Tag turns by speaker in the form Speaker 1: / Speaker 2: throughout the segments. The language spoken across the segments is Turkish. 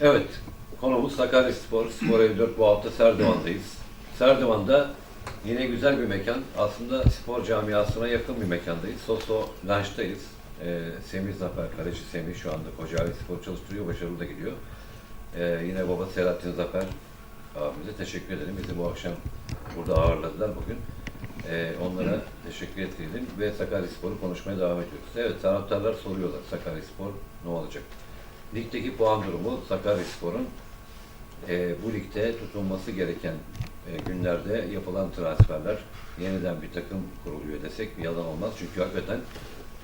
Speaker 1: Evet, konumuz Sakaryaspor, Spor 54 bu hafta Serdivan'dayız. Serdivan'da yine güzel bir mekan. Aslında spor camiasına yakın bir mekandayız. Soso Lunch'tayız. Ee, Semih Zafer, kaleci Semih şu anda Kocaeli Spor çalıştırıyor, başarılı da gidiyor. Ee, yine baba Selahattin Zafer abimize teşekkür edelim. Bizi bu akşam burada ağırladılar bugün. Ee, onlara teşekkür edelim ve Sakaryaspor'u konuşmaya devam ediyoruz. Evet, taraftarlar soruyorlar Sakaryaspor ne olacak? Ligdeki puan durumu Sakaryaspor'un e, bu ligde tutulması gereken e, günlerde yapılan transferler yeniden bir takım kuruluyor desek bir yalan olmaz. Çünkü hakikaten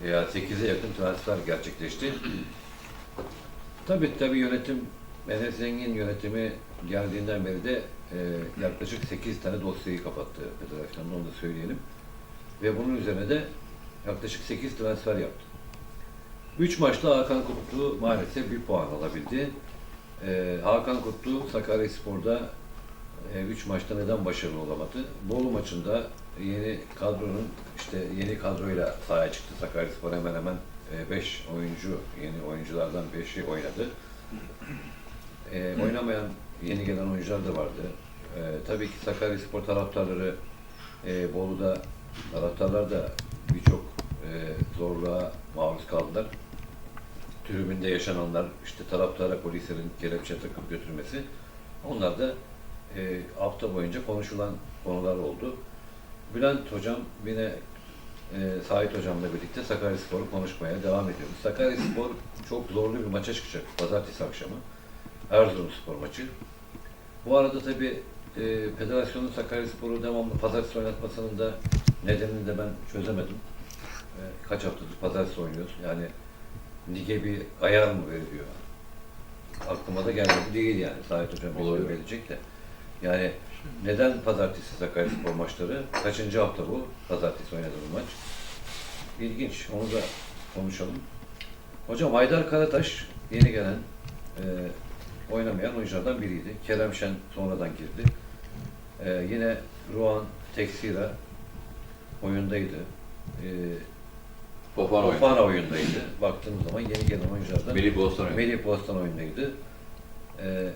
Speaker 1: e, 8'e yakın transfer gerçekleşti. Tabii tabii yönetim Enes Zengin yönetimi geldiğinden beri de e, yaklaşık 8 tane dosyayı kapattı federasyonda onu da söyleyelim. Ve bunun üzerine de yaklaşık 8 transfer yaptı. 3 maçta Hakan Kutlu maalesef bir puan alabildi. Ee, Hakan Kutlu Sakaryaspor'da 3 maçta neden başarılı olamadı? Bolu maçında yeni kadronun işte yeni kadroyla sahaya çıktı Sakaryaspor hemen hemen 5 oyuncu yeni oyunculardan 5'i oynadı. Ee, oynamayan yeni gelen oyuncular da vardı. Ee, tabii ki Sakaryaspor taraftarları e, Bolu'da taraftarlar da birçok e, zorluğa maruz kaldılar. Tribünde yaşananlar, işte taraftara polislerin kelepçe takıp götürmesi, onlar da e, hafta boyunca konuşulan konular oldu. Bülent Hocam yine e, Sait Hocam'la birlikte Sakaryaspor'u konuşmaya devam ediyoruz. Sakaryaspor çok zorlu bir maça çıkacak pazartesi akşamı. Erzurumspor maçı. Bu arada tabii e, Federasyonun Sakaryaspor'u devamlı pazartesi oynatmasının da nedenini de ben çözemedim. E, kaç haftadır pazartesi oynuyoruz. Yani lige bir ayar mı veriliyor? Aklıma da gelmedi değil yani. Sait Hocam
Speaker 2: Olabilir.
Speaker 1: bilir verecek de. Yani neden pazartesi Sakaryaspor maçları? Kaçıncı hafta bu? Pazartesi oynadığı maç. İlginç. Onu da konuşalım. Hocam Haydar Karataş yeni gelen e, oynamayan oyunculardan biriydi. Kerem Şen sonradan girdi. E, yine Ruan Teksira oyundaydı. E,
Speaker 2: Fofana oynadı.
Speaker 1: Fofana oyundaydı. Baktığımız zaman yeni gelen oyunculardan
Speaker 2: Melih Bostan oynadı.
Speaker 1: Melih Bostan oyundaydı. Ee,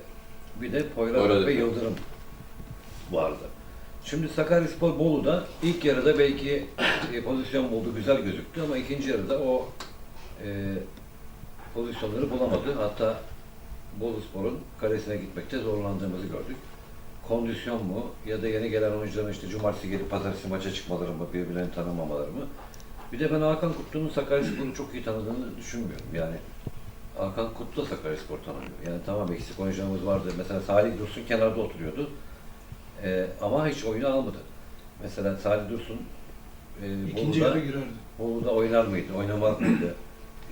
Speaker 1: bir de Poyraz ve. Yıldırım vardı. Şimdi Sakaryaspor Bolu'da ilk yarıda belki e, pozisyon buldu, güzel gözüktü ama ikinci yarıda o e, pozisyonları bulamadı. Hatta Boluspor'un kalesine gitmekte zorlandığımızı gördük. Kondisyon mu ya da yeni gelen oyuncuların işte cumartesi gelip pazartesi maça çıkmaları mı, birbirlerini tanımamaları mı? Bir de ben Hakan Kutlu'nun Sakaryaspor'u çok iyi tanıdığını düşünmüyorum. Yani Hakan Kutlu da Sakaryaspor tanımıyor. Yani tamam eksik oyuncularımız vardı. Mesela Salih Dursun kenarda oturuyordu. Ee, ama hiç oyunu almadı. Mesela Salih Dursun e,
Speaker 3: İkinci
Speaker 1: Bolu'da,
Speaker 3: yarı girerdi.
Speaker 1: Bolu'da oynar mıydı, oynamaz mıydı?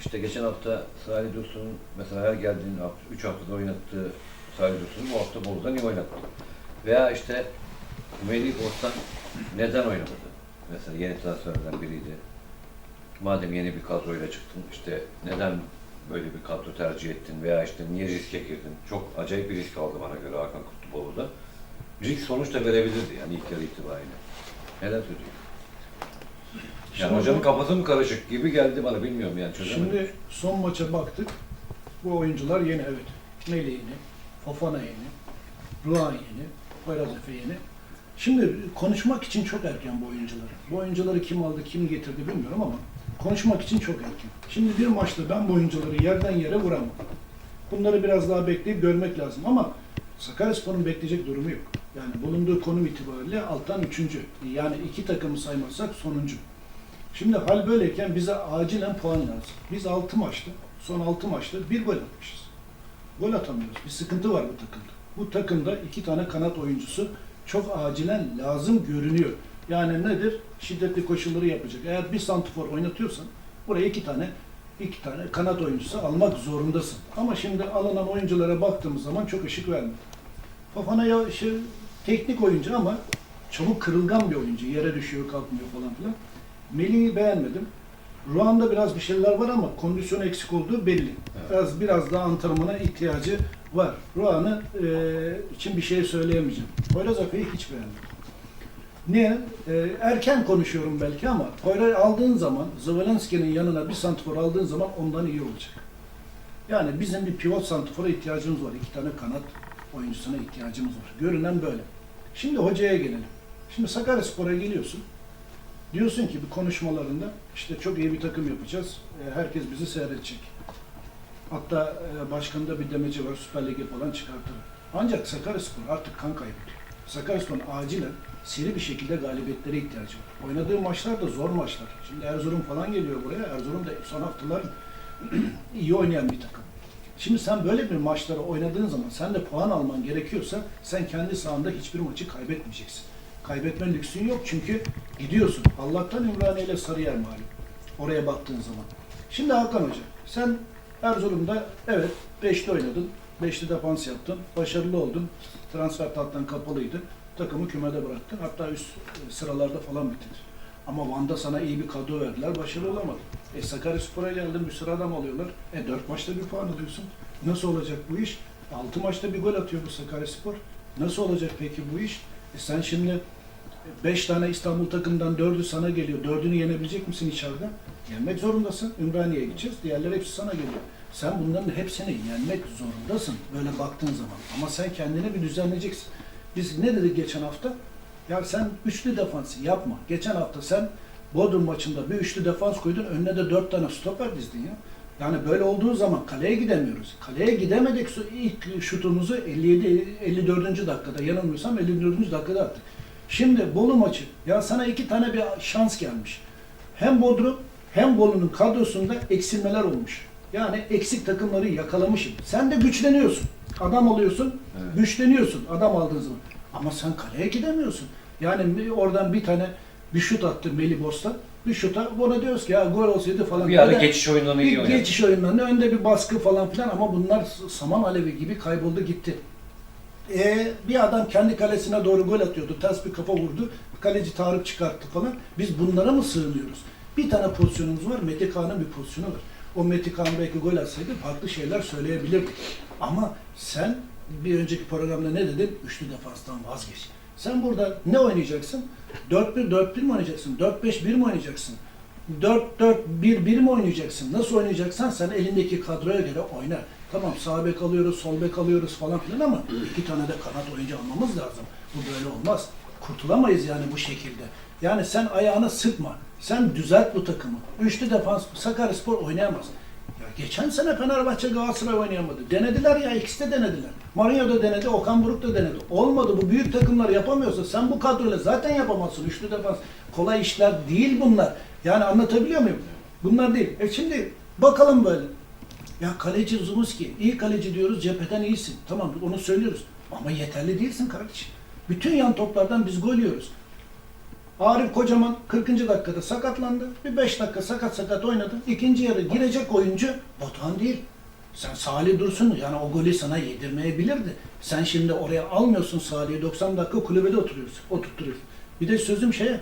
Speaker 1: İşte geçen hafta Salih Dursun'un mesela her geldiğin hafta, 3 haftada oynattığı Salih Dursun'u bu hafta Bolu'da niye oynatmadı? Veya işte Melih Bostan neden oynamadı? Mesela yeni transferlerden biriydi. Madem yeni bir kadroyla çıktın, işte neden böyle bir kadro tercih ettin veya işte niye riske girdin? Çok acayip bir risk aldı bana göre Hakan Kutluoğlu'da. Risk sonuç da verebilirdi yani ilk yarı itibariyle. Neler söylüyorsun? Yani
Speaker 3: Şimdi
Speaker 1: hocanın kafası mı karışık gibi geldi bana bilmiyorum yani çözemedim.
Speaker 3: Şimdi son maça baktık. Bu oyuncular yeni evet. Melih yeni, Fofana yeni, Ruan yeni, Poyraz Efe yeni. Şimdi konuşmak için çok erken bu oyuncuları. Bu oyuncuları kim aldı, kim getirdi bilmiyorum ama konuşmak için çok erken. Şimdi bir maçta ben bu oyuncuları yerden yere vuramam. Bunları biraz daha bekleyip görmek lazım ama Sakaryaspor'un bekleyecek durumu yok. Yani bulunduğu konum itibariyle alttan üçüncü. Yani iki takımı saymazsak sonuncu. Şimdi hal böyleyken bize acilen puan lazım. Biz 6 maçta, son 6 maçta bir gol atmışız. Gol atamıyoruz. Bir sıkıntı var bu takımda. Bu takımda iki tane kanat oyuncusu çok acilen lazım görünüyor. Yani nedir? Şiddetli koşulları yapacak. Eğer bir santifor oynatıyorsan buraya iki tane iki tane kanat oyuncusu almak zorundasın. Ama şimdi alınan oyunculara baktığımız zaman çok ışık vermiyor. Fofana ya şey, teknik oyuncu ama çabuk kırılgan bir oyuncu. Yere düşüyor, kalkmıyor falan filan. Melih'i beğenmedim. Ruan'da biraz bir şeyler var ama kondisyon eksik olduğu belli.
Speaker 1: Evet.
Speaker 3: Biraz biraz daha antrenmana ihtiyacı var. Ruan'ı e, için bir şey söyleyemeyeceğim. Poyraz Efe'yi hiç beğenmedim. Niye? E, erken konuşuyorum belki ama Poyraz aldığın zaman, Zvolenski'nin yanına bir santifor aldığın zaman ondan iyi olacak. Yani bizim bir pivot santrafora ihtiyacımız var. İki tane kanat oyuncusuna ihtiyacımız var. Görünen böyle. Şimdi hocaya gelelim. Şimdi Sakaryaspor'a geliyorsun. Diyorsun ki bir konuşmalarında işte çok iyi bir takım yapacağız. E, Herkes bizi seyredecek. Hatta e, başkanında bir demeci var Süper Lig'e falan çıkartır. Ancak Sakaryaspor artık kan kaybediyor. Sakaryaspor'un acilen seri bir şekilde galibiyetlere ihtiyacı var. Oynadığı maçlar da zor maçlar. Şimdi Erzurum falan geliyor buraya. Erzurum da son haftalar iyi oynayan bir takım. Şimdi sen böyle bir maçları oynadığın zaman sen de puan alman gerekiyorsa sen kendi sahanda hiçbir maçı kaybetmeyeceksin. Kaybetme lüksün yok çünkü gidiyorsun. Allah'tan Ümraniye ile Sarıyer malum. Oraya baktığın zaman. Şimdi Hakan Hoca sen Erzurum'da evet 5'te oynadın. 5'li defans yaptın. Başarılı oldun. Transfer tahttan kapalıydı. Takımı kümede bıraktın. Hatta üst e, sıralarda falan bitirdin. Ama Van'da sana iyi bir kadro verdiler. Başarılı olamadın. E Sakaryaspor'a geldin bir sıra adam alıyorlar. E 4 maçta bir puan alıyorsun. Nasıl olacak bu iş? 6 maçta bir gol atıyor bu Sakaryaspor. Nasıl olacak peki bu iş? E sen şimdi 5 tane İstanbul takımından 4'ü sana geliyor. 4'ünü yenebilecek misin içeride? Yenmek zorundasın. Ümraniye'ye gideceğiz. Diğerleri hepsi sana geliyor. Sen bunların hepsini yenmek zorundasın. Böyle baktığın zaman. Ama sen kendini bir düzenleyeceksin. Biz ne dedik geçen hafta? Ya sen üçlü defansı yapma. Geçen hafta sen Bodrum maçında bir üçlü defans koydun. Önüne de dört tane stoper dizdin ya. Yani böyle olduğu zaman kaleye gidemiyoruz. Kaleye gidemedik. İlk şutumuzu 57 54. dakikada yanılmıyorsam 54. dakikada attık. Şimdi Bolu maçı. Ya sana iki tane bir şans gelmiş. Hem Bodrum hem Bolu'nun kadrosunda eksilmeler olmuş. Yani eksik takımları yakalamışım. Sen de güçleniyorsun. Adam alıyorsun,
Speaker 1: Evet.
Speaker 3: güçleniyorsun adam aldığın zaman. Ama sen kaleye gidemiyorsun. Yani oradan bir tane bir şut attı Melih Bostan. Bir şuta ona diyoruz ki ya gol olsaydı falan.
Speaker 1: Bir ara geçiş oyunlarını iyi
Speaker 3: bir
Speaker 1: oynadı.
Speaker 3: geçiş oyunlarında önde bir baskı falan filan ama bunlar saman alevi gibi kayboldu gitti. E, bir adam kendi kalesine doğru gol atıyordu. Ters bir kafa vurdu. Kaleci Tarık çıkarttı falan. Biz bunlara mı sığınıyoruz? Bir tane pozisyonumuz var. Mete Kağan'ın bir pozisyonu var. O Mete Kağan belki gol atsaydı farklı şeyler söyleyebilirdik. Ama sen bir önceki programda ne dedin? Üçlü defanstan vazgeç. Sen burada ne oynayacaksın? 4-1-4-1 mi oynayacaksın? 4-5-1 mi oynayacaksın? 4-4-1-1 mi oynayacaksın? Nasıl oynayacaksan sen elindeki kadroya göre oyna. Tamam sağ bek alıyoruz, sol bek alıyoruz falan filan ama iki tane de kanat oyuncu almamız lazım. Bu böyle olmaz. Kurtulamayız yani bu şekilde. Yani sen ayağını sıkma. Sen düzelt bu takımı. Üçlü defans Sakaryaspor oynayamaz. Ya geçen sene Fenerbahçe Galatasaray oynayamadı. Denediler ya ikisi de denediler. Marinho da denedi, Okan Buruk da denedi. Olmadı bu büyük takımlar yapamıyorsa sen bu kadroyla zaten yapamazsın. Üçlü defans kolay işler değil bunlar. Yani anlatabiliyor muyum? Bunlar değil. E şimdi bakalım böyle. Ya kaleci Zumuski, iyi kaleci diyoruz, cepheden iyisin. Tamam onu söylüyoruz. Ama yeterli değilsin kardeşim. Bütün yan toplardan biz gol yiyoruz. Arif Kocaman 40. dakikada sakatlandı. Bir 5 dakika sakat sakat oynadı. İkinci yarı girecek oyuncu Batuhan değil. Sen Salih Dursun yani o golü sana yedirmeyebilirdi. Sen şimdi oraya almıyorsun Salih'i 90 dakika kulübede oturuyorsun, oturtturuyorsun. Bir de sözüm şeye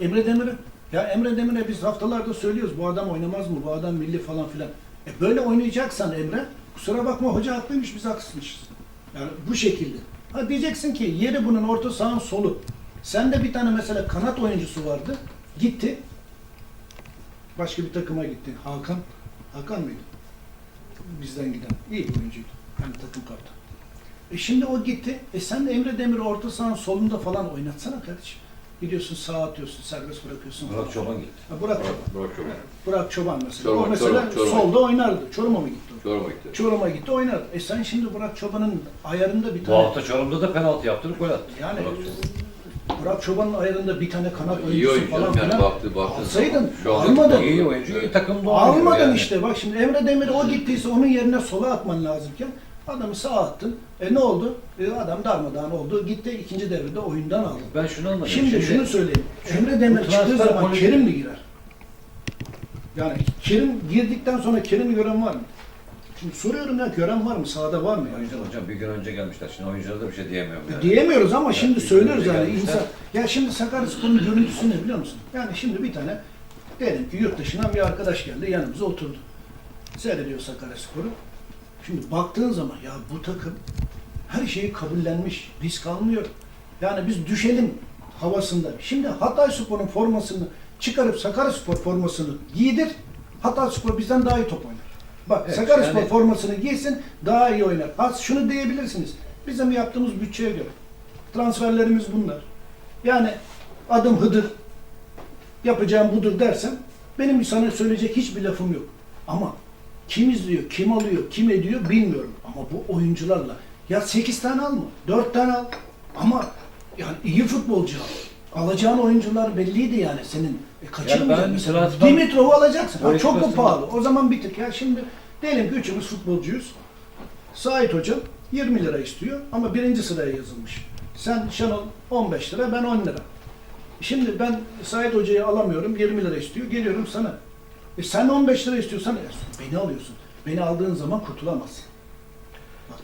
Speaker 3: Emre Demir'e. Ya Emre Demir'e biz haftalarda söylüyoruz bu adam oynamaz mı? Bu adam milli falan filan. E böyle oynayacaksan Emre kusura bakma hoca haklıymış biz haksızmışız. Yani bu şekilde. Ha diyeceksin ki yeri bunun orta sahanın solu. Sende bir tane mesela kanat oyuncusu vardı. Gitti. Başka bir takıma gitti. Hakan. Hakan mıydı? Bizden giden. İyi bir oyuncuydu. Yani takım kaptanı. E şimdi o gitti. E sen de Emre Demir orta sahanın solunda falan oynatsana kardeşim. Gidiyorsun sağa atıyorsun, serbest bırakıyorsun.
Speaker 1: Burak
Speaker 3: falan.
Speaker 1: Çoban gitti.
Speaker 3: Ha, Burak,
Speaker 2: Bırak, bırak çok.
Speaker 3: Burak Çoban mesela.
Speaker 2: Çorum'a,
Speaker 3: o mesela
Speaker 2: Çorum'a, Çorum'a.
Speaker 3: solda oynardı. Çorum'a mı gitti?
Speaker 2: Çorum'a gitti.
Speaker 3: Çorum'a gitti oynardı. E sen şimdi Burak Çoban'ın ayarında bir
Speaker 1: Bu
Speaker 3: tane...
Speaker 1: hafta Çorum'da da penaltı yaptırıp gol attı.
Speaker 3: Yani
Speaker 1: Burak Çoban.
Speaker 3: Burak Çoban'ın ayarında bir tane kanat
Speaker 2: İyi
Speaker 3: oyuncusu
Speaker 2: oyuncu
Speaker 3: falan
Speaker 2: yani
Speaker 3: filan.
Speaker 2: baktı baktı.
Speaker 3: Alsaydın,
Speaker 2: Şu
Speaker 3: almadın.
Speaker 1: İyi oyuncu, iyi takımda oynuyor
Speaker 3: Almadın
Speaker 1: yani.
Speaker 3: işte bak şimdi Emre Demir o gittiyse onun yerine sola atman lazımken adamı sağa attın. E ne oldu? E adam darmadağın oldu. Gitti ikinci devrede oyundan aldı.
Speaker 1: Ben şunu anlamıyorum.
Speaker 3: Şimdi, şunu söyleyeyim. Emre Demir
Speaker 1: bu
Speaker 3: çıktığı
Speaker 1: transfer
Speaker 3: zaman
Speaker 1: politi-
Speaker 3: Kerim mi girer? Yani Kerim girdikten sonra Kerim'i gören var mı? Şimdi soruyorum ya gören var mı? Sahada var mı? Yani?
Speaker 1: Oyuncular hocam bir gün önce gelmişler. Şimdi oyunculara da bir şey diyemiyorum yani.
Speaker 3: Diyemiyoruz ama
Speaker 1: Yani
Speaker 3: şimdi söylüyoruz yani
Speaker 1: gelmişler.
Speaker 3: insan. Ya şimdi Sakaryaspor'un görüntüsü ne biliyor musun? Yani şimdi bir tane diyelim ki yurt dışından bir arkadaş geldi yanımıza oturdu. Seyrediyor Sakaryaspor'u. Şimdi baktığın zaman ya bu takım her şeyi kabullenmiş, risk almıyor. Yani biz düşelim havasında. Şimdi Hatayspor'un formasını çıkarıp Sakaryaspor formasını giydir. Hatayspor bizden daha iyi top oynar. Bak
Speaker 1: Evet,
Speaker 3: Sakaryaspor
Speaker 1: yani-
Speaker 3: formasını giysin daha iyi oynar. Az şunu diyebilirsiniz. Bizim yaptığımız bütçeye göre. Transferlerimiz bunlar. Yani adım Hıdır yapacağım budur dersem benim sana söyleyecek hiçbir lafım yok. Ama kim izliyor, kim alıyor, kim ediyor bilmiyorum. Ama bu oyuncularla ya 8 tane alma, 4 tane al. Ama yani iyi futbolcu al. Alacağın oyuncular belliydi yani senin. E, kaçırmayacaksın. mesela. Dimitrov'u alacaksın. Ha, çok mu
Speaker 1: Politikasını-
Speaker 3: pahalı? O zaman bitik. Ya şimdi diyelim ki üçümüz futbolcuyuz. Sait hocam 20 lira istiyor ama birinci sıraya yazılmış. Sen Şenol 15 lira, ben 10 lira. Şimdi ben Sait Hoca'yı alamıyorum, 20 lira istiyor, geliyorum sana. E sen 15 lira istiyorsan e, beni alıyorsun. Beni aldığın zaman kurtulamazsın.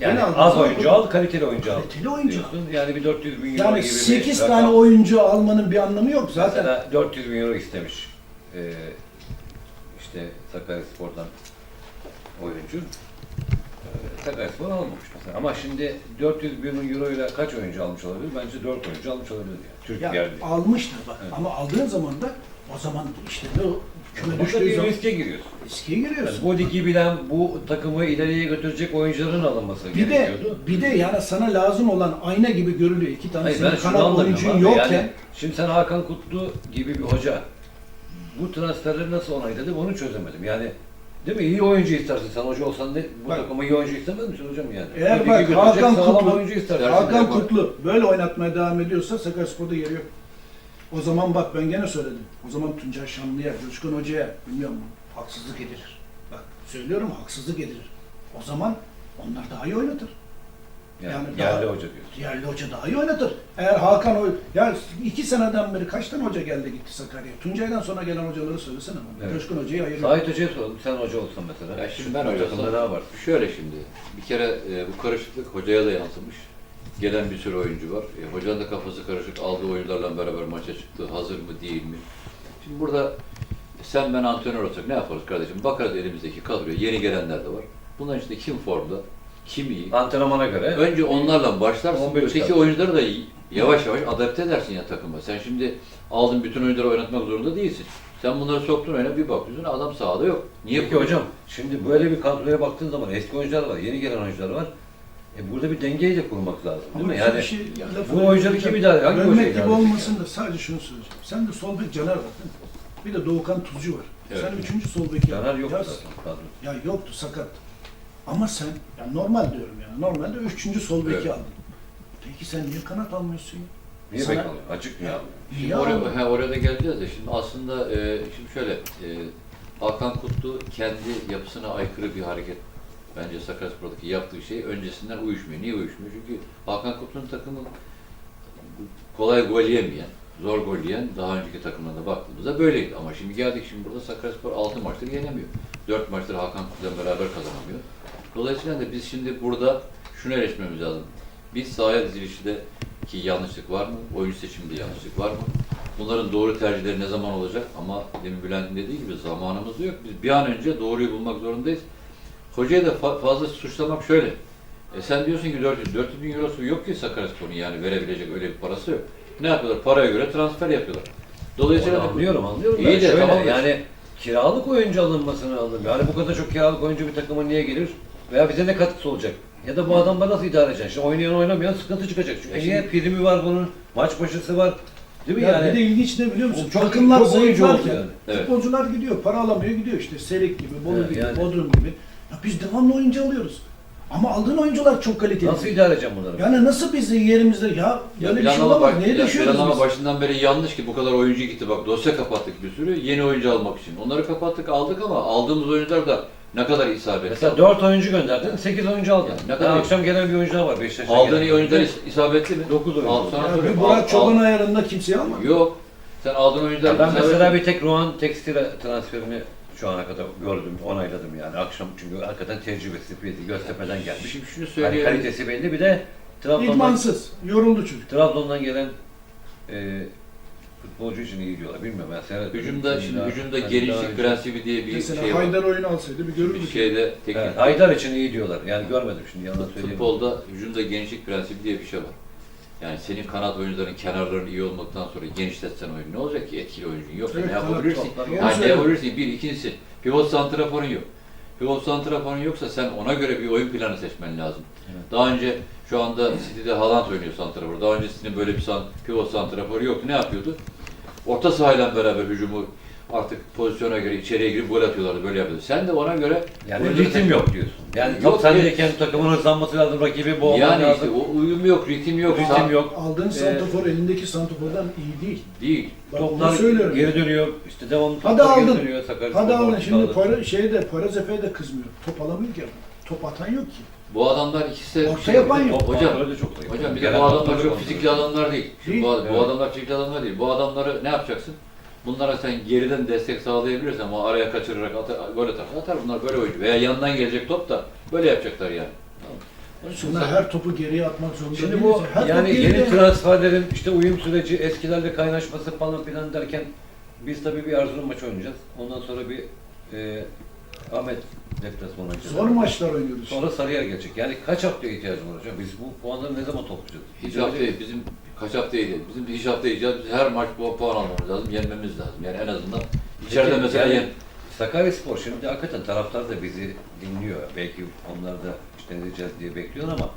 Speaker 1: Yani
Speaker 3: aldığın
Speaker 1: az oyuncu al, kaliteli oyuncu al.
Speaker 3: Kaliteli oyuncu al.
Speaker 1: diyorsun. Yani bir 400 bin euro
Speaker 3: Yani
Speaker 1: gibi
Speaker 3: 8
Speaker 1: bir
Speaker 3: tane
Speaker 1: rakam.
Speaker 3: oyuncu almanın bir anlamı yok zaten.
Speaker 1: Mesela 400 bin euro istemiş. Ee, işte Sakaryaspor'dan oyuncu. Ee, Sakaryaspor almamış mesela. Ama şimdi 400 bin euro ile kaç oyuncu almış olabilir? Bence 4 oyuncu almış olabilir yani. Türk
Speaker 3: Ya,
Speaker 1: yerli.
Speaker 3: almıştır bak
Speaker 1: Evet.
Speaker 3: ama aldığın zaman da o zaman işte ne o küme
Speaker 1: Burada
Speaker 3: düştüğü
Speaker 1: bir
Speaker 3: zaman
Speaker 1: riske giriyorsun.
Speaker 3: riske giriyorsun.
Speaker 1: ligi bilen, bu takımı ileriye götürecek oyuncuların alınması
Speaker 3: Bir de
Speaker 1: gerekiyordu.
Speaker 3: bir de yani sana lazım olan ayna gibi görülüyor. İki tane
Speaker 1: Hayır
Speaker 3: senin
Speaker 1: ben şunu
Speaker 3: kanat
Speaker 1: anlamıyorum
Speaker 3: oyuncun
Speaker 1: abi.
Speaker 3: yokken
Speaker 1: Yani şimdi sen Hakan Kutlu gibi bir hoca bu transferleri nasıl onayladı onu çözemedim. Yani değil mi? İyi oyuncu istersin. Sen hoca olsan ne, bu
Speaker 3: Bak-
Speaker 1: takıma iyi oyuncu istemez misin hocam yani?
Speaker 3: Eğer bak
Speaker 1: götürecek
Speaker 3: Hakan
Speaker 1: sağlam
Speaker 3: Kutlu-
Speaker 1: oyuncu istersin.
Speaker 3: Hakan. Kutlu böyle oynatmaya devam ediyorsa Sakaryaspor'da yeri yok. O zaman bak ben gene söyledim. O zaman Tuncay Şanlı'ya, Coşkun Hoca'ya bilmiyorum haksızlık edilir. Bak söylüyorum haksızlık edilir. O zaman onlar daha iyi oynatır.
Speaker 1: Yani,
Speaker 3: yani
Speaker 1: yerli
Speaker 3: daha-
Speaker 1: hoca diyorsun.
Speaker 3: Yerli hoca daha iyi oynatır. Eğer Hakan oy ya iki seneden beri kaç tane hoca geldi gitti Sakarya'ya? Tuncay'dan sonra gelen hocaları söylesene bana.
Speaker 1: Evet.
Speaker 3: Coşkun Hoca'yı ayırıyorum.
Speaker 1: Sait Hoca'ya soralım. Sen hoca olsan mesela.
Speaker 2: Ya şimdi ben
Speaker 1: takımda
Speaker 2: olsam-
Speaker 1: ne var?
Speaker 2: Şöyle şimdi, bir kere e, bu karışıklık hocaya da yansımış. Gelen bir sürü oyuncu var. E, hocanın da kafası karışık, aldığı oyuncularla beraber maça çıktı. Hazır mı, değil mi? Şimdi burada sen ben antrenör olsak ne yaparız kardeşim? Bakarız elimizdeki kadroya, yeni gelenler de var. Bunların içinde kim formda, kim iyi?
Speaker 1: Antrenmana göre.
Speaker 2: Önce onlarla başlarsın.
Speaker 1: 11
Speaker 2: Öteki oyuncuları da yavaş yavaş adapte edersin ya takıma. Sen şimdi aldın bütün oyuncuları oynatmak zorunda değilsin. Sen bunları soktun oyuna bir bakıyorsun adam sahada yok. Niye
Speaker 1: Peki hocam, şimdi böyle bir kadroya baktığın zaman eski oyuncular var, yeni gelen oyuncular var. E burada bir dengeyi de kurmak lazım değil mi? Yani
Speaker 3: bir şey,
Speaker 1: bu oyuncuları kim idare hangi idare
Speaker 3: gibi olmasın
Speaker 1: yani?
Speaker 3: da sadece şunu söyleyeceğim. Sen de sol bek Caner var değil mi? Bir de Doğukan Tuzcu var.
Speaker 2: Evet.
Speaker 3: Sen üçüncü sol beki
Speaker 1: Caner yok
Speaker 3: Ya-
Speaker 1: zaten kadro.
Speaker 3: Ya yoktu sakat. Ama sen, ya normal diyorum yani. Normalde üçüncü sol beki
Speaker 2: Evet.
Speaker 3: aldın. Peki sen niye kanat almıyorsun ya?
Speaker 1: Niye
Speaker 3: Sana-
Speaker 1: bekliyor? Açık mı ya?
Speaker 3: Niye
Speaker 2: Oraya,
Speaker 3: aldın?
Speaker 2: he, oraya da geleceğiz de şimdi aslında e, şimdi şöyle e, Hakan Kutlu kendi yapısına aykırı bir hareket bence Sakaryaspor'daki yaptığı şey öncesinden uyuşmuyor. Niye uyuşmuyor? Çünkü Hakan Kutlu'nun takımı kolay gol yemeyen, zor gol yiyen daha önceki takımlarına baktığımızda böyleydi. Ama şimdi geldik şimdi burada Sakaryaspor 6 maçtır yenemiyor. 4 maçtır Hakan Kutlu'yla beraber kazanamıyor. Dolayısıyla da biz şimdi burada şunu eleştirmemiz lazım. Biz sahaya dizilişte ki yanlışlık var mı? Oyun seçiminde yanlışlık var mı? Bunların doğru tercihleri ne zaman olacak? Ama demin Bülent'in dediği gibi zamanımız yok. Biz bir an önce doğruyu bulmak zorundayız. Hocayı da fa- fazla suçlamak şöyle. E sen diyorsun ki 400, 400 bin eurosu yok ki Sakaryaspor'un yani verebilecek öyle bir parası yok. Ne yapıyorlar? Paraya göre transfer yapıyorlar. Dolayısıyla
Speaker 1: Onu anlıyorum, anlıyorum.
Speaker 2: İyi
Speaker 1: ben.
Speaker 2: de
Speaker 1: Şöyle,
Speaker 2: tamam
Speaker 1: yani kiralık oyuncu alınmasını anlamıyorum. Yani bu kadar çok kiralık oyuncu bir takıma niye gelir? Veya bize ne katkısı olacak? Ya da bu adamla nasıl idare edeceksin? Şimdi oynayan oynamayan sıkıntı çıkacak. Çünkü
Speaker 2: E
Speaker 1: niye primi var bunun, maç başısı var. Değil mi
Speaker 3: Ya
Speaker 1: yani?
Speaker 3: bir de ilginç ne biliyor musun?
Speaker 1: Çok-
Speaker 3: Takımlar
Speaker 1: çok oyuncu oldu yani.
Speaker 2: Evet.
Speaker 3: futbolcular gidiyor, para alamıyor gidiyor işte. Serik gibi, Bolu
Speaker 1: Evet,
Speaker 3: gibi,
Speaker 1: yani.
Speaker 3: Bodrum gibi. Ya biz devamlı oyuncu alıyoruz. Ama aldığın oyuncular çok kaliteli.
Speaker 1: Nasıl idare edeceğim bunları?
Speaker 3: Yani nasıl biz de yerimizde ya
Speaker 2: Ya
Speaker 3: böyle bir şey
Speaker 2: planlama,
Speaker 3: olamaz. Neye
Speaker 2: ya
Speaker 3: düşüyoruz
Speaker 2: planlama
Speaker 3: biz?
Speaker 2: başından beri yanlış ki bu kadar oyuncu gitti. Bak dosya kapattık bir sürü yeni oyuncu almak için. Onları kapattık aldık ama aldığımız oyuncular da ne kadar isabetli.
Speaker 1: Mesela 4 oyuncu gönderdin, 8 oyuncu aldın.
Speaker 2: Yani ne kadar-
Speaker 1: akşam gelen bir oyuncu daha var Beşiktaş'a
Speaker 2: Aldığın iyi oyuncular is- isabetli mi?
Speaker 1: Dokuz oyuncu.
Speaker 2: Al, sana
Speaker 3: Ya
Speaker 2: soruyorum.
Speaker 3: bir
Speaker 2: Al-
Speaker 3: Burak
Speaker 2: al-
Speaker 3: Çoban ayarında kimseyi almadı.
Speaker 2: Yok. Sen aldığın oyuncular
Speaker 1: ben
Speaker 2: isabetli.
Speaker 1: mesela bir tek Ruan Tekstil transferini şu ana kadar gördüm, onayladım yani. Akşam çünkü hakikaten tecrübesi, fiyatı Göztepe'den gelmiş.
Speaker 2: Şimdi şunu
Speaker 1: Yani
Speaker 2: söyleyelim.
Speaker 1: kalitesi belli. Bir de Trabzon'dan,
Speaker 3: İdmansız. Yoruldu çocuk.
Speaker 1: Trabzon'dan gelen e, futbolcu için iyi diyorlar. Bilmiyorum ben seyretmedim.
Speaker 2: Hücumda şimdi
Speaker 1: Daha-
Speaker 2: hücumda
Speaker 1: hani daha önce-
Speaker 2: prensibi diye bir
Speaker 3: Mesela
Speaker 2: şey var.
Speaker 3: Haydar oyunu alsaydı bir
Speaker 2: Bir
Speaker 3: görürdük.
Speaker 2: şeyde teknik
Speaker 1: Evet, Haydar için iyi diyorlar. Yani görmedim şimdi yalan söyleyeyim.
Speaker 2: Futbolda hücumda genişlik prensibi diye bir şey var. Yani senin kanat oyuncuların kenarların iyi olmaktan sonra genişletsen oyunu ne olacak ki? Etkili oyuncun yok.
Speaker 3: Evet,
Speaker 2: ne yapabilirsin? Yani ne yapabilirsin? Bir, ikincisi. Pivot santraforun yok. Pivot santraforun yoksa sen ona göre bir oyun planı seçmen lazım. Daha önce şu anda City'de Haaland oynuyor santrafor. Daha önce City'nin böyle bir san, pivot santraforu yoktu. Ne yapıyordu? Orta sahayla beraber hücumu artık pozisyona göre içeriye girip gol atıyorlardı. Böyle yapıyordu. Sen de ona göre
Speaker 1: Yani ritim yok diyorsun. Yani
Speaker 2: Yok,
Speaker 1: yok
Speaker 2: evet.
Speaker 1: sendeyken takımın hızlanması lazım, rakibi boğman
Speaker 2: Yani
Speaker 1: lazım.
Speaker 2: işte o uyum yok, ritim yok,
Speaker 1: Ritim
Speaker 2: sağ-
Speaker 1: yok.
Speaker 3: Aldığın
Speaker 1: Ee,
Speaker 3: santrafor elindeki santrafordan iyi değil.
Speaker 2: Değil.
Speaker 3: Bak
Speaker 1: Toplar
Speaker 3: söylüyorum.
Speaker 1: geri dönüyor, işte devamlı
Speaker 3: Hadi aldın.
Speaker 1: dönüyor. Sakarya
Speaker 3: Hadi aldın şimdi
Speaker 1: aldı.
Speaker 3: para, şeyde Parazefe'ye de kızmıyor. Top alamıyor ki. Top atan yok ki.
Speaker 2: Bu adamlar ikisi de...
Speaker 3: Orta yapan yok.
Speaker 2: Hocam,
Speaker 1: de çok.
Speaker 2: Hocam bir de bu adamlar çok fizikli adamlar değil.
Speaker 3: Değil.
Speaker 2: bu, bu adamlar fizikli adamlar değil. Bu adamları ne yapacaksın? Bunlara sen geriden destek sağlayabilirsen ama araya kaçırarak atar, gol atar. Atar bunlar böyle oyuncu. Veya yandan gelecek top da böyle yapacaklar yani. Sen-
Speaker 3: her topu geriye atmak zorunda
Speaker 1: Şimdi
Speaker 3: değiliz.
Speaker 1: bu
Speaker 3: Her
Speaker 1: yani
Speaker 3: top
Speaker 1: yeni
Speaker 3: geride.
Speaker 1: transferlerin işte uyum süreci, eskilerle kaynaşması falan filan derken biz tabii bir Erzurum maçı oynayacağız. Ondan sonra bir e, Ahmet deplasmanı oynayacağız.
Speaker 3: Zor maçlar oynuyoruz.
Speaker 1: Sonra Sarıyer gelecek. Yani kaç haftaya ihtiyacımız var hocam? Biz bu puanları ne zaman toplayacağız?
Speaker 2: Hiç hafta değil, bizim kaç hafta değil. Bizim hiç hafta yiyeceğiz. Biz her maç bu puan almamız lazım, yenmemiz lazım. Yani en azından içeride
Speaker 1: Peki,
Speaker 2: mesela
Speaker 1: yani
Speaker 2: yen.
Speaker 1: Sakaryaspor şimdi hakikaten taraftar da bizi dinliyor. Belki onlar da işte ne diyeceğiz diye bekliyor ama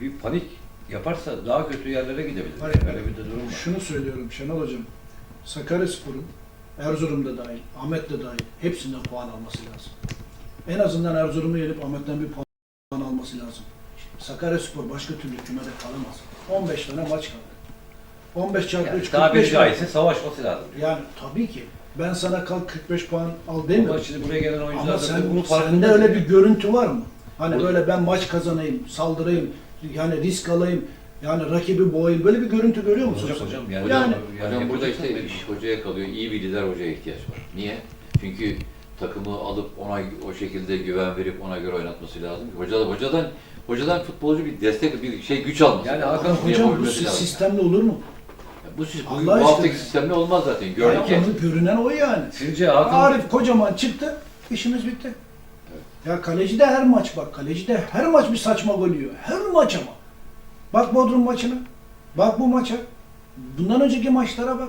Speaker 1: bir panik yaparsa daha kötü yerlere gidebilir.
Speaker 3: Hayır,
Speaker 1: Böyle bir de durum var.
Speaker 3: Şunu söylüyorum Şenol Hocam. Sakaryaspor'un Erzurum'da dahil, Ahmet de dahil hepsinden puan alması lazım. En azından Erzurum'u yenip Ahmet'ten bir puan alması lazım. Sakaryaspor başka türlü kümede kalamaz. 15 tane maç kaldı. 15 çarpı
Speaker 1: Yani
Speaker 3: 3
Speaker 1: tabiri
Speaker 3: 45 puan.
Speaker 1: caizse savaşması lazım.
Speaker 3: Yani tabii ki. Ben sana kalk 45 puan al
Speaker 1: Ama
Speaker 3: demiyorum.
Speaker 1: şimdi buraya gelen oyuncular
Speaker 3: Ama
Speaker 1: da
Speaker 3: sen,
Speaker 1: bunun
Speaker 3: sende
Speaker 1: farkında
Speaker 3: öyle bir görüntü var mı? Hani
Speaker 2: Bu-
Speaker 3: böyle ben maç kazanayım, saldırayım, yani risk alayım, yani rakibi boğayım. Böyle bir görüntü görüyor musun? Sen?
Speaker 1: hocam yani.
Speaker 3: Yani-
Speaker 2: Hocam burada
Speaker 1: yapacaksan
Speaker 2: işte
Speaker 1: benim-
Speaker 2: iş hocaya kalıyor. İyi bir lider hocaya ihtiyaç var. Niye? Çünkü takımı alıp ona o şekilde güven verip ona göre oynatması lazım. Hoca, hocadan hocadan futbolcu bir destek, bir şey güç alması
Speaker 1: Yani
Speaker 2: lazım.
Speaker 1: Hakan
Speaker 3: Hocam bu
Speaker 2: lazım.
Speaker 3: sistemle olur mu?
Speaker 2: bu, sis- bu, bu haftaki sistemle olmaz zaten.
Speaker 3: Yani
Speaker 2: Gördük ki.
Speaker 3: onu görünen o yani.
Speaker 1: Sizce Hakan
Speaker 3: Arif kocaman çıktı, işimiz bitti. Ya kaleci de her maç bak, kaleci de her maç bir saçma gol yiyor. Her maç ama. Bak Bodrum maçına, bak bu maça. Bundan önceki maçlara bak.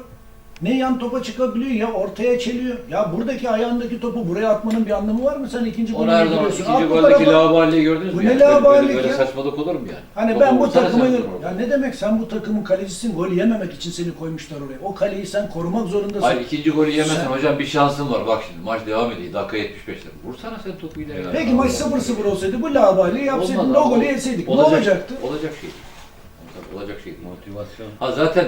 Speaker 3: Ne yan topa çıkabiliyor ya ortaya çeliyor. Ya buradaki ayağındaki topu buraya atmanın bir anlamı var mı? Sen ikinci golü
Speaker 2: her zaman ikinci
Speaker 3: bu
Speaker 2: goldeki laubaliyi gördünüz
Speaker 3: Bu
Speaker 2: mü?
Speaker 3: ne
Speaker 2: Yani böyle-
Speaker 3: laubalilik
Speaker 2: böyle, böyle
Speaker 3: ya?
Speaker 2: saçmalık olur mu yani?
Speaker 3: Hani
Speaker 2: Topu
Speaker 3: ben bu takımı... Ya ne demek sen bu takımın kalecisin, gol yememek için seni koymuşlar oraya. O kaleyi sen korumak zorundasın.
Speaker 2: Hayır ikinci golü yemezsen
Speaker 3: Sen-
Speaker 2: hocam bir şansın var. Bak şimdi maç devam ediyor. Dakika 75'te. Vursana sen topu ileri.
Speaker 3: Peki maç 0-0 olsaydı bu lavaliyi yapsaydın,
Speaker 2: Olmaz
Speaker 3: o golü
Speaker 2: ol-
Speaker 3: yeseydik. Ne
Speaker 2: olacak-
Speaker 3: olacaktı?
Speaker 2: Olacak şey. Olacak şey
Speaker 1: motivasyon
Speaker 2: Ha zaten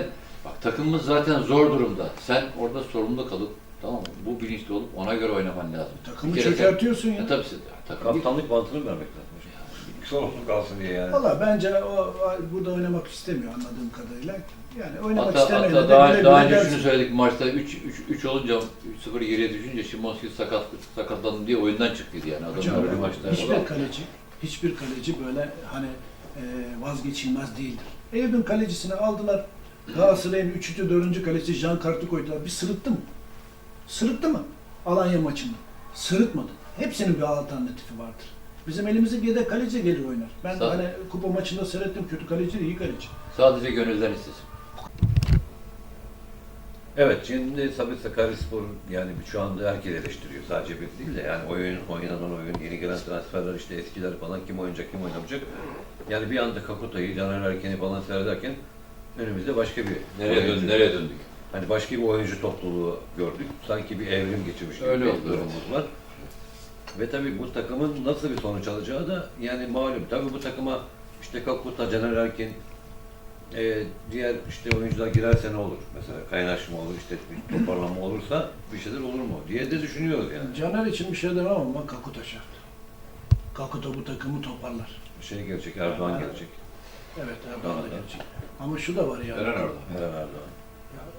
Speaker 2: takımımız zaten zor durumda. Sen orada sorumlu kalıp tamam mı? Bu bilinçli olup ona göre oynaman lazım.
Speaker 3: Takımı
Speaker 2: Bir kere sen-
Speaker 3: çökertiyorsun ya.
Speaker 2: Ya tabii sen- takım
Speaker 1: kaptanlık mantığını mı vermek lazım hocam? Bir sorumluluk alsın diye yani.
Speaker 3: Valla bence o burada oynamak istemiyor anladığım kadarıyla. Yani oynamak
Speaker 2: Hatta,
Speaker 3: istemeyene
Speaker 2: hatta
Speaker 3: de
Speaker 2: daha,
Speaker 3: güle
Speaker 2: daha önce şunu söyledik maçta 3 3 3 olunca 3-0 geriye düşünce Şimanski sakat sakatlandı diye oyundan çıktıydı yani adam
Speaker 3: Hocam,
Speaker 2: öyle bir maçta.
Speaker 3: hiçbir kaleci, hiçbir kaleci böyle hani e, vazgeçilmez değildir. Eyüp'ün kalecisini aldılar. Galatasaray'ın 3. 4. kalecisi Jean Kart'ı koydular. Bir sırıttı mı? Sırıttı mı? Alanya maçında. Sırıtmadı. Hepsinin bir alternatifi vardır. Bizim elimizde yedek kaleci gelir oynar. Ben
Speaker 2: Sağ-
Speaker 3: hani kupa maçında seyrettim. Kötü kaleci değil, iyi kaleci.
Speaker 2: Sadece gönülden istesin.
Speaker 1: Evet şimdi tabii Sakaryaspor yani şu anda herkes eleştiriyor. Sadece biz değil de yani oyun, oynanan oyun, yeni gelen transferler işte eskiler falan kim oynayacak kim oynamayacak. Yani bir anda Kakuta'yı, Caner Erken'i falan seyrederken önümüzde başka bir
Speaker 2: Nereye
Speaker 1: oyuncu-
Speaker 2: döndük? Nereye döndük?
Speaker 1: Hani başka bir oyuncu topluluğu gördük. Sanki bir evrim geçirmiş gibi
Speaker 2: Öyle
Speaker 1: bir
Speaker 2: oldu,
Speaker 1: durumumuz var. Ve tabii bu takımın nasıl bir sonuç alacağı da yani malum. Tabii bu takıma işte Kakuta, Caner Erkin, e, diğer işte oyuncular girerse ne olur? Mesela kaynaşma olur, işte bir toparlanma olursa bir şeyler olur mu diye de düşünüyoruz yani.
Speaker 3: Caner için bir şey demem ama Kakuta şart. Kakuta bu takımı toparlar.
Speaker 1: Şey gelecek, Erdoğan
Speaker 3: Evet.
Speaker 1: gelecek.
Speaker 3: Evet Erdoğan da
Speaker 1: Tamam.
Speaker 3: gelecek. Ama şu da var ya.
Speaker 2: Eren Erdoğan.
Speaker 1: Eren Erdoğan.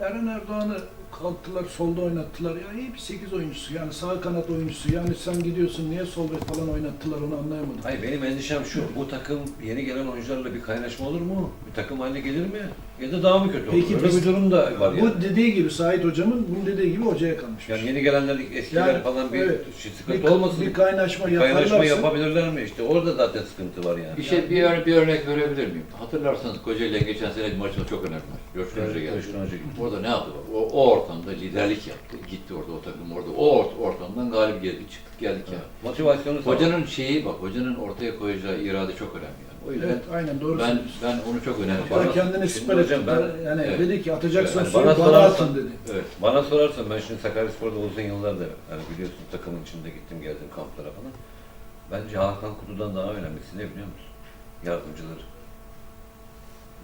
Speaker 3: Ya Eren Erdoğan'ı kalktılar solda oynattılar. Ya iyi bir 8 oyuncusu yani sağ kanat oyuncusu. Yani sen gidiyorsun niye sol bek falan oynattılar onu anlayamadım.
Speaker 1: Hayır benim endişem şu, bu takım yeni gelen oyuncularla bir kaynaşma olur mu? Bir takım haline gelir mi? Ya da daha mı kötü olur?
Speaker 3: Peki
Speaker 1: Öyle
Speaker 3: biz-
Speaker 1: bir durum da var yani.
Speaker 3: Bu dediği gibi Sait hocamın bunun dediği gibi hocaya kalmış.
Speaker 1: Yani yeni gelenler, eskiler
Speaker 3: Yani,
Speaker 1: falan bir
Speaker 3: evet.
Speaker 1: şey,
Speaker 3: bir,
Speaker 1: sıkıntı olmasın.
Speaker 3: bir kaynaşma
Speaker 1: Bir kaynaşma
Speaker 3: yaparlarsa
Speaker 1: yapabilirler mi? İşte orada zaten sıkıntı var yani.
Speaker 2: Bir şey bir, ör- bir örnek verebilir miyim? Hatırlarsanız Kocaeli'yle geçen sene maçımız çok önemli. Coşkun Hoca geldi.
Speaker 1: Coşkun Hoca geldi.
Speaker 2: Orada ne yaptı? O, o ortamda liderlik yaptı. Gitti orada o takım orada. O ort- ortamdan galip geldik. Çıktık geldik ya.
Speaker 1: Motivasyonu sağ
Speaker 2: Hocanın şeyi bak, hocanın ortaya koyacağı irade çok önemli yani. O yüzden
Speaker 3: Evet, aynen doğru
Speaker 2: ben ben onu çok önemli
Speaker 3: Bana kendini
Speaker 1: Şimdi
Speaker 3: siper
Speaker 1: hocam
Speaker 3: etti.
Speaker 1: ben-
Speaker 3: Yani
Speaker 2: Evet.
Speaker 3: dedi ki atacaksın
Speaker 1: Yani
Speaker 3: soru
Speaker 1: bana
Speaker 3: bana,
Speaker 1: sorarsan-
Speaker 3: atın dedi.
Speaker 2: Evet.
Speaker 1: Bana sorarsan ben şimdi Sakaryaspor'da uzun yıllardır hani biliyorsun takımın içinde gittim geldim kamplara falan. Bence Hakan Kutu'dan daha önemlisi ne biliyor musun? Yardımcıları.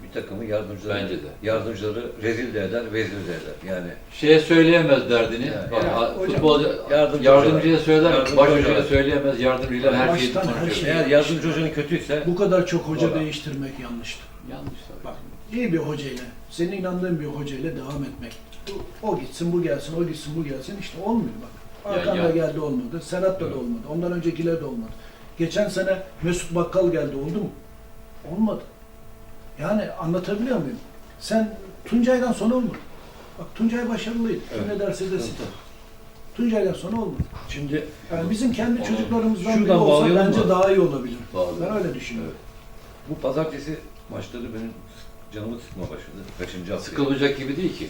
Speaker 1: Bir takımı yardımcıları,
Speaker 2: Bence de.
Speaker 1: yardımcıları rezil de eder, vezil de eder. Yani
Speaker 2: Şeye söyleyemez derdini.
Speaker 1: Ya,
Speaker 2: Bak,
Speaker 3: ya,
Speaker 2: ha-
Speaker 3: hocam,
Speaker 2: futbolcu
Speaker 1: yardımcı
Speaker 2: yardımcıya söyler,
Speaker 1: Yardımcı hocalar.
Speaker 2: söyleyemez, yardımcıyla her şeyi
Speaker 3: Baştan her
Speaker 2: konuşuyor.
Speaker 3: şey-
Speaker 1: eğer yardımcı hocanın kötüyse
Speaker 3: Bu kadar çok hoca
Speaker 1: Doğru.
Speaker 3: değiştirmek yanlıştı.
Speaker 2: Yanlış tabii.
Speaker 3: Bak iyi bir hocayla, senin inandığın bir hocayla devam etmek. Bu- O gitsin, bu gelsin, o gitsin, bu gelsin. işte olmuyor bak.
Speaker 2: Ya,
Speaker 3: Hakan
Speaker 2: ya.
Speaker 3: da geldi olmadı, Serhat da,
Speaker 1: Evet.
Speaker 3: da olmadı. Ondan öncekiler de olmadı. Geçen sene Mesut Bakkal geldi oldu mu? Olmadı. Yani anlatabiliyor muyum? Sen Tuncay'dan sonra olmadı. Bak Tuncay başarılıydı.
Speaker 1: Evet.
Speaker 3: ne derse desin.
Speaker 1: Sıkıntı.
Speaker 3: Tuncay'dan sonra olmadı.
Speaker 1: şimdi
Speaker 3: Yani bizim kendi çocuklarımızdan biri olsa bence
Speaker 1: mı?
Speaker 3: daha iyi olabilir.
Speaker 2: Bağlayalım.
Speaker 3: Ben öyle düşünüyorum.
Speaker 1: bu pazartesi maçları benim canımı sıkma başladı. Kaçıncı hafta?
Speaker 2: Sıkılacak gibi değil ki.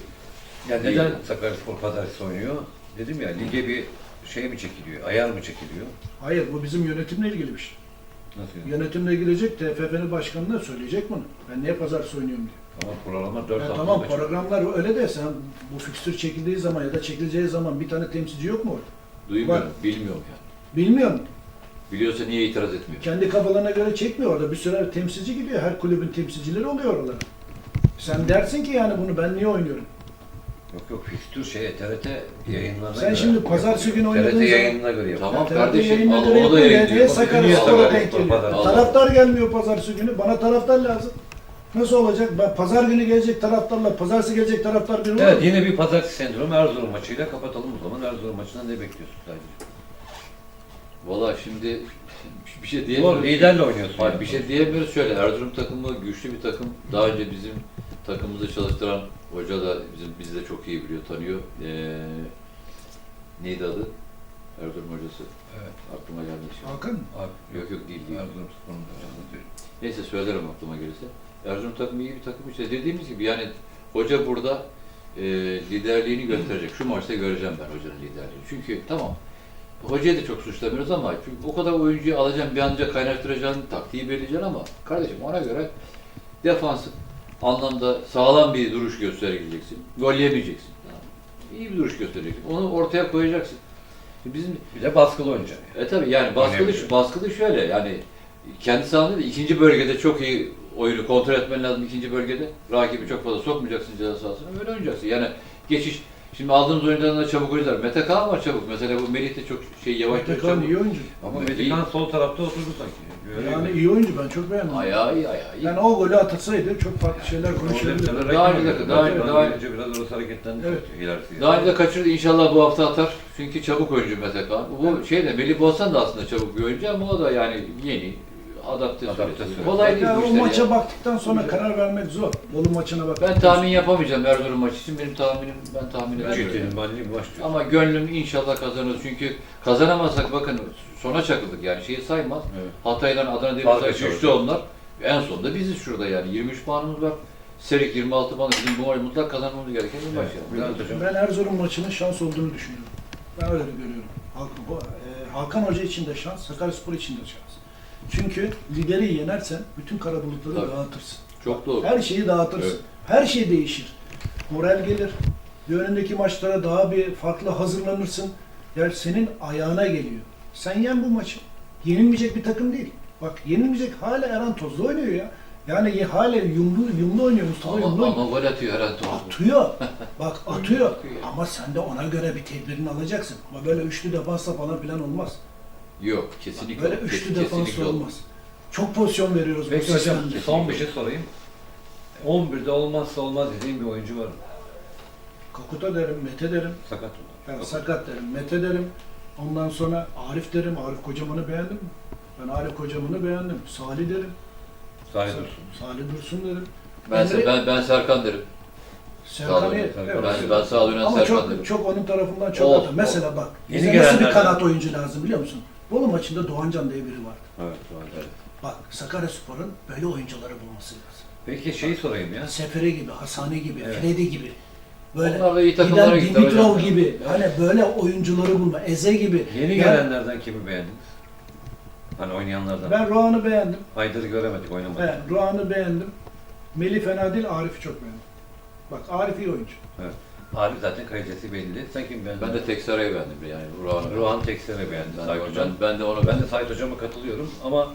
Speaker 1: Yani
Speaker 2: Değil.
Speaker 1: neden Sakaryaspor pazartesi oynuyor? Dedim ya lige bir şey mi çekiliyor, ayar mı çekiliyor?
Speaker 3: Hayır bu bizim yönetimle ilgili bir şey.
Speaker 1: Nasıl yani?
Speaker 3: Yönetimle girecek, TFF'nin başkanına söyleyecek bunu. Ben niye pazartesi oynuyorum diye.
Speaker 1: Ama programlar 4
Speaker 3: Ya tamam
Speaker 1: maçı.
Speaker 3: programlar öyle de sen bu fikstür çekildiği zaman ya da çekileceği zaman bir tane temsilci yok mu orada?
Speaker 2: Duymuyorum,
Speaker 3: Var.
Speaker 2: bilmiyorum yani.
Speaker 3: Bilmiyorum.
Speaker 2: Biliyorsa niye itiraz etmiyor?
Speaker 3: Kendi kafalarına göre çekmiyor orada. Bir sürü temsilci gidiyor. Her kulübün temsilcileri oluyor oralara. Sen dersin ki yani bunu ben niye oynuyorum?
Speaker 1: Yok yok fikstür şeye TRT yayınlarına
Speaker 3: Sen
Speaker 1: göre.
Speaker 3: şimdi pazartesi günü oynadığın
Speaker 1: TRT
Speaker 3: zaman-
Speaker 1: yayınına göre yapıyor.
Speaker 2: Tamam
Speaker 3: TRT
Speaker 2: kardeşim,
Speaker 3: yayınına
Speaker 2: al-
Speaker 3: göre
Speaker 2: onu da
Speaker 3: yapıyor.
Speaker 2: yayınlıyor.
Speaker 3: Sakarya
Speaker 2: niye
Speaker 3: Spor'a
Speaker 1: Sakarya
Speaker 3: denk geliyor? Taraftar gelmiyor pazartesi günü. Bana taraftar lazım. Nasıl olacak? Ben pazar günü gelecek taraftarla, pazartesi gelecek taraftar bir olur
Speaker 1: Evet yine bir pazartesi sendromu Erzurum maçıyla kapatalım o zaman. Erzurum maçından ne bekliyorsun sadece?
Speaker 2: Valla şimdi bir şey
Speaker 1: Doğru
Speaker 2: diyemiyoruz.
Speaker 1: liderle oynuyorsun.
Speaker 2: Hayır,
Speaker 1: yani.
Speaker 2: bir şey diyemiyoruz şöyle. Erzurum takımı güçlü bir takım. Daha önce bizim takımımızı çalıştıran hoca da bizim bizi de çok iyi biliyor, tanıyor. Ee, neydi adı? Erzurum hocası.
Speaker 1: Evet.
Speaker 2: Aklıma gelmedi şimdi.
Speaker 3: Hakan mı?
Speaker 1: Abi,
Speaker 2: Yok yok değil değil.
Speaker 1: Erzurum Spor'un hocası diyor.
Speaker 2: Neyse söylerim aklıma gelirse. Erzurum takımı iyi bir takım. İşte dediğimiz gibi yani hoca burada e, liderliğini gösterecek. Şu maçta göreceğim ben hocanın liderliğini. Çünkü tamam hocayı da çok suçlamıyoruz ama çünkü o kadar oyuncuyu alacaksın, bir anca kaynaştıracaksın, taktiği belirleyeceksin ama kardeşim ona göre defansif anlamda sağlam bir duruş göstereceksin. Gol yemeyeceksin. İyi bir duruş göstereceksin. Onu ortaya koyacaksın. Şimdi Bizim
Speaker 1: Bir de baskılı oynayacaksın. yani.
Speaker 2: e tabi yani baskılı,
Speaker 1: Önemli.
Speaker 2: baskılı şöyle yani kendi sahanda da ikinci bölgede çok iyi oyunu kontrol etmen lazım ikinci bölgede. Rakibi çok fazla sokmayacaksın ceza sahasına öyle oynayacaksın. Yani geçiş Şimdi aldığımız oyunculardan da çabuk oyuncular. Mete Kaan var çabuk. Mesela bu Melih de çok şey yavaş
Speaker 3: Mete
Speaker 2: yavaş
Speaker 3: Kaan
Speaker 2: çabuk.
Speaker 3: iyi oyuncu.
Speaker 1: Ama
Speaker 2: Evet,
Speaker 1: Medikan sol tarafta oturdu sanki.
Speaker 3: Yani iyi oyuncu ben çok beğendim.
Speaker 2: Ayağı iyi ayağı iyi.
Speaker 3: Yani o golü atasaydı çok farklı şeyler konuşabilirdik.
Speaker 2: Daha önce de- daha-
Speaker 1: Rakip
Speaker 2: daha-
Speaker 1: oynadı. biraz orası hareketlendi.
Speaker 3: Evet.
Speaker 1: ilerisi.
Speaker 2: Daha önce de kaçırdı. İnşallah bu hafta atar. Çünkü çabuk oyuncu Mete Kaan. Bu şey de Melih Boğazan da aslında çabuk bir oyuncu ama o da yani yeni adapte,
Speaker 1: Adapte
Speaker 2: süresi. Kolay değil bu
Speaker 3: o
Speaker 2: işler
Speaker 3: maça
Speaker 2: ya.
Speaker 3: baktıktan sonra karar vermek zor. Bolu maçına bak.
Speaker 2: Ben tahmin yapamayacağım Erzurum maçı için. Benim tahminim ben tahmin edemiyorum.
Speaker 1: diyor.
Speaker 2: Ama gönlüm inşallah kazanırız. Çünkü kazanamazsak bakın sona çakıldık yani şeyi saymaz.
Speaker 1: Evet.
Speaker 2: Hatay'dan Adana
Speaker 1: Fark
Speaker 2: Demirspor
Speaker 1: açıyor.
Speaker 2: güçlü onlar. En sonunda biziz şurada yani. 23 puanımız var. Serik 26 puan. Bizim bu maçı mutlak kazanmamız gereken bir maç yani.
Speaker 1: Bülent Hocam.
Speaker 3: Ben Erzurum maçının şans olduğunu düşünüyorum. Ben öyle de görüyorum. Hakan, bu, e, Hakan Hoca için de şans, Sakaryaspor için de şans. Çünkü lideri yenersen bütün kara bulutları
Speaker 2: Tabii.
Speaker 3: dağıtırsın.
Speaker 2: Çok doğru.
Speaker 3: Her şeyi dağıtırsın.
Speaker 2: Evet.
Speaker 3: Her şey değişir. Moral gelir. Bir önündeki maçlara daha bir farklı hazırlanırsın. Yani senin ayağına geliyor. Sen yen bu maçı. Yenilmeyecek bir takım değil. Bak yenilmeyecek hala Eren Tozlu oynuyor ya. Yani hala yumlu, yumlu oynuyor Mustafa
Speaker 2: Ama,
Speaker 3: oynuyor.
Speaker 2: ama gol atıyor herhalde.
Speaker 3: Atıyor. Bak atıyor. Ama sen de ona göre bir tedbirini alacaksın. Ama böyle üçlü defansla falan plan olmaz.
Speaker 2: Yok kesinlikle.
Speaker 3: Böyle üçlü
Speaker 2: kesinlikle
Speaker 3: defansla olmaz. Çok pozisyon veriyoruz bu
Speaker 1: Peki hocam
Speaker 3: sistemde.
Speaker 1: son bir şey sorayım. 11'de olmazsa olmaz dediğim bir oyuncu var mı?
Speaker 3: Kakuta derim, Mete derim.
Speaker 1: Sakat mı?
Speaker 3: Yani sakat derim, Mete derim. Ondan sonra Arif derim. Arif Kocaman'ı beğendim. Ben Arif Kocaman'ı beğendim. Salih derim.
Speaker 1: Salih Dursun.
Speaker 3: Salih Dursun derim.
Speaker 2: Ben,
Speaker 3: Emre-
Speaker 2: ben, ben Serkan derim.
Speaker 3: Serkan
Speaker 2: Sağ olun.
Speaker 1: Serkan.
Speaker 3: Evet.
Speaker 2: Ben, ben sağ oynayan
Speaker 3: Ama
Speaker 2: Serkan derim.
Speaker 3: çok, çok onun tarafından çok atar. Mesela bak,
Speaker 1: Yeni
Speaker 3: bize nasıl bir kanat oyuncu lazım biliyor musun? Bolu maçında Doğancan diye biri var.
Speaker 1: Evet, doğru.
Speaker 3: Bak Sakaryaspor'un böyle oyuncuları bulması lazım.
Speaker 1: Peki şeyi sorayım ya.
Speaker 3: Sefere gibi, Hasani gibi,
Speaker 1: Evet.
Speaker 3: Fredi gibi. Böyle
Speaker 2: Onlar da iyi takımlara
Speaker 3: giden
Speaker 2: gitti
Speaker 3: Dimitrov
Speaker 2: hocam.
Speaker 3: gibi hani böyle oyuncuları bulma. Eze gibi.
Speaker 1: Yeni
Speaker 3: Ya
Speaker 1: gelenlerden kimi beğendiniz? Hani oynayanlardan.
Speaker 3: Ben Rohan'ı beğendim.
Speaker 1: Aydar'ı göremedik oynamadık.
Speaker 3: Evet, Rohan'ı beğendim. Melih fena değil, Arif'i çok beğendim. Bak Arif iyi oyuncu.
Speaker 1: Arif zaten kalitesi belli. Sen kim beğendin?
Speaker 2: Ben de Teksara'yı beğendim yani. Ruhan'ı.
Speaker 1: Ruhan Tekser'e beğendim.
Speaker 2: Ben,
Speaker 1: Sait Hocam.
Speaker 2: ben, ben de onu
Speaker 1: Ben de Sait Hocam'a katılıyorum ama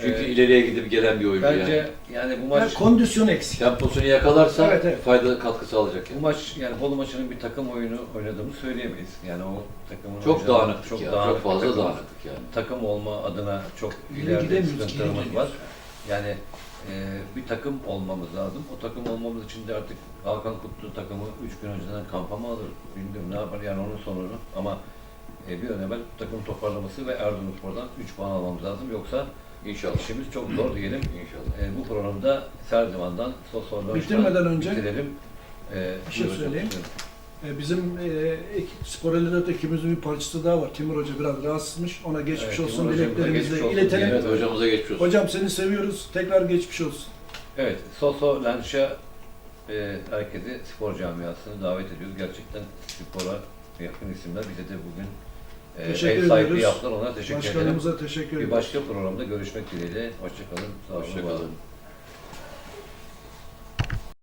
Speaker 2: Çünkü
Speaker 1: e,
Speaker 2: ileriye gidip gelen bir oyuncu
Speaker 1: bence
Speaker 2: yani.
Speaker 1: yani, bu
Speaker 3: Yani
Speaker 1: maç
Speaker 3: kondisyon eksik.
Speaker 2: Temposunu yakalarsa
Speaker 3: Evet, evet.
Speaker 2: fayda katkı sağlayacak
Speaker 1: bu
Speaker 2: yani.
Speaker 1: maç yani Bolu maçının bir takım oyunu oynadığımı söyleyemeyiz. Yani o takımın
Speaker 2: Çok dağınıktık
Speaker 1: çok
Speaker 2: ya.
Speaker 1: dağınık
Speaker 2: Çok fazla
Speaker 1: takım.
Speaker 2: dağınıktık yani.
Speaker 1: Takım olma adına çok
Speaker 3: İleri
Speaker 1: ileride sıkıntılarımız var. Yani bir takım olmamız lazım. O takım olmamız için de artık Hakan Kutlu takımı 3 gün önceden kampa mı alır? Bilmiyorum ne yapar yani onun sonunu. Ama e, bir an evvel takım toparlaması ve Erzurumspor'dan 3 puan almamız lazım. Yoksa
Speaker 2: İnşallah.
Speaker 1: işimiz çok zor diyelim.
Speaker 2: İnşallah.
Speaker 1: E, bu programda Serdivan'dan Sosyal
Speaker 3: Bitirmeden önce
Speaker 1: bitirelim. E,
Speaker 3: bir şey söyleyeyim.
Speaker 1: buyurun.
Speaker 3: E, Bizim e, ek- spor ekibimizin bir parçası daha var. Timur Hoca biraz rahatsızmış. Ona geçmiş
Speaker 1: Evet,
Speaker 3: olsun
Speaker 1: Timur hocamıza
Speaker 3: dileklerimizi
Speaker 1: geçmiş olsun
Speaker 3: iletelim.
Speaker 2: Evet hocamıza geçmiş olsun.
Speaker 3: Hocam seni seviyoruz. Tekrar geçmiş olsun.
Speaker 1: Evet, Soso Lanş'a e, herkesi spor camiasını davet ediyoruz. Gerçekten spora yakın isimler. Bize de bugün e,
Speaker 3: Teşekkür
Speaker 1: ev sahipliği
Speaker 3: ediyoruz.
Speaker 1: yaptılar. Ona teşekkür ederim.
Speaker 3: Başkanımıza teşekkür
Speaker 1: Bir başka programda görüşmek dileğiyle. Hoşçakalın. Sağ olun. var olun.
Speaker 2: Hoşçakalın.